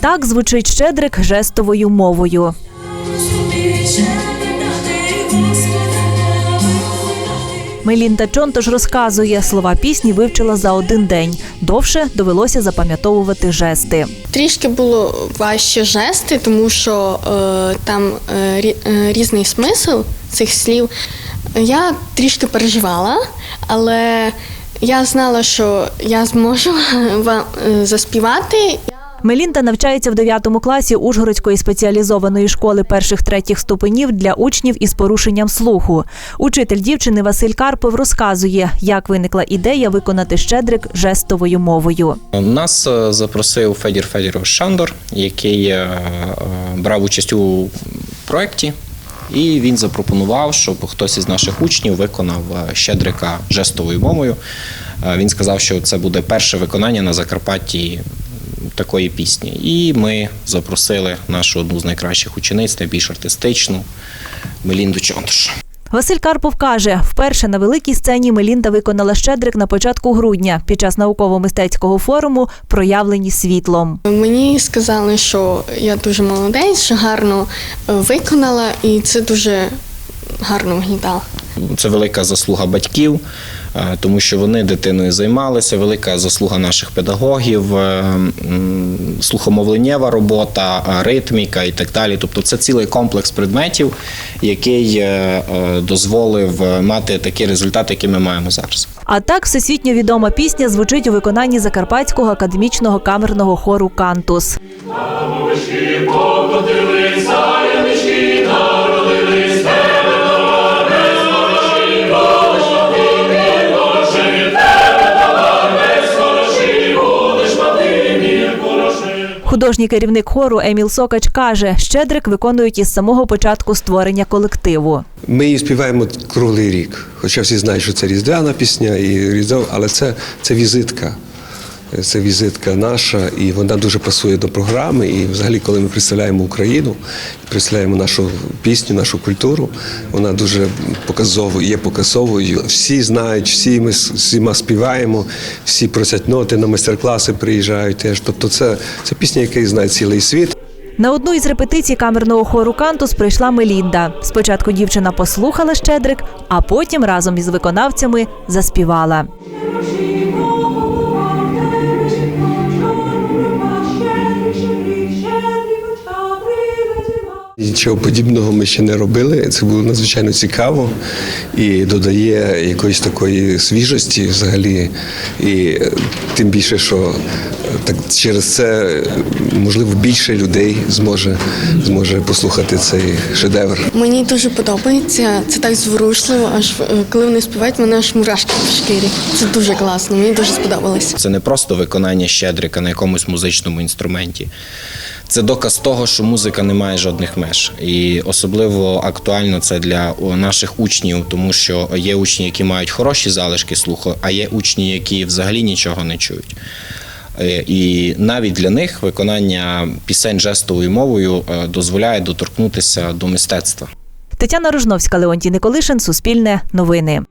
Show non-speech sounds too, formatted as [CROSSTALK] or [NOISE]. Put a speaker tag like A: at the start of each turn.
A: Так звучить Щедрик жестовою мовою. Мелінда Чонтош розказує, слова пісні вивчила за один день. Довше довелося запам'ятовувати жести.
B: Трішки було важче жести, тому що е, там е, е, різний смисл цих слів. Я трішки переживала, але я знала, що я зможу [LAUGHS] вам е, заспівати.
A: Мелінда навчається в 9 класі Ужгородської спеціалізованої школи перших третіх ступенів для учнів із порушенням слуху. Учитель дівчини Василь Карпов розказує, як виникла ідея виконати щедрик жестовою мовою.
C: Нас е, запросив Федір Федорович Шандор, який е, брав участь у проєкті, і він запропонував, щоб хтось із наших учнів виконав е, щедрика жестовою мовою. Е, Він сказав, що це буде перше виконання на Закарпатті такої пісні. І ми запросили нашу одну з найкращих учениць, найбільш артистичну Мелінду Чонтош.
A: Василь Карпов каже, вперше на великій сцені Мелінда виконала щедрик на початку грудня під час науково-мистецького форуму Проявлені світлом.
B: Мені сказали, що я дуже молодець, що гарно виконала, і це дуже гарно виглядало.
C: Це велика заслуга батьків, е, тому що вони дитиною займалися. Велика заслуга наших педагогів, е, слухомовленнєва робота, е, ритміка і так далі. Тобто, це цілий комплекс предметів, який дозволив мати такий результат, який ми маємо зараз.
A: А так всесвітньо відома пісня звучить у виконанні Закарпатського академічного камерного хору Кантус. Художній керівник хору Еміл Сокач каже, щедрик виконують із самого початку створення колективу.
D: Ми її співаємо круглий рік. Хоча всі знають, що це різдвяна пісня, і різдво, але це, це візитка. Це візитка наша, і вона дуже пасує до програми. І взагалі, коли ми представляємо Україну, представляємо нашу пісню, нашу культуру, вона дуже показовою, є показовою. Всі знають, всі ми всіма співаємо, всі просять ноти на майстер-класи, приїжджають теж. Тобто, це, це пісня, яку знає цілий світ.
A: На одну із репетицій камерного хору Кантус прийшла Мелінда. Спочатку дівчина послухала щедрик, а потім разом із виконавцями заспівала.
D: Нічого подібного ми ще не робили. Це було надзвичайно цікаво і додає якоїсь такої свіжості взагалі. І е, тим більше, що е, так через це е, можливо більше людей зможе, зможе послухати цей шедевр.
B: Мені дуже подобається, це так зворушливо, аж коли вони співають, мене аж мурашки в шкірі. Це дуже класно, мені дуже сподобалось.
C: Це не просто виконання щедрика на якомусь музичному інструменті. Це доказ того, що музика не має жодних меж. І особливо актуально це для наших учнів, тому що є учні, які мають хороші залишки слуху, а є учні, які взагалі нічого не чують. Е, І навіть для них виконання пісень жестовою мовою е, дозволяє доторкнутися до мистецтва.
A: Тетяна Рожновська, Леонтій Николишин, Суспільне новини.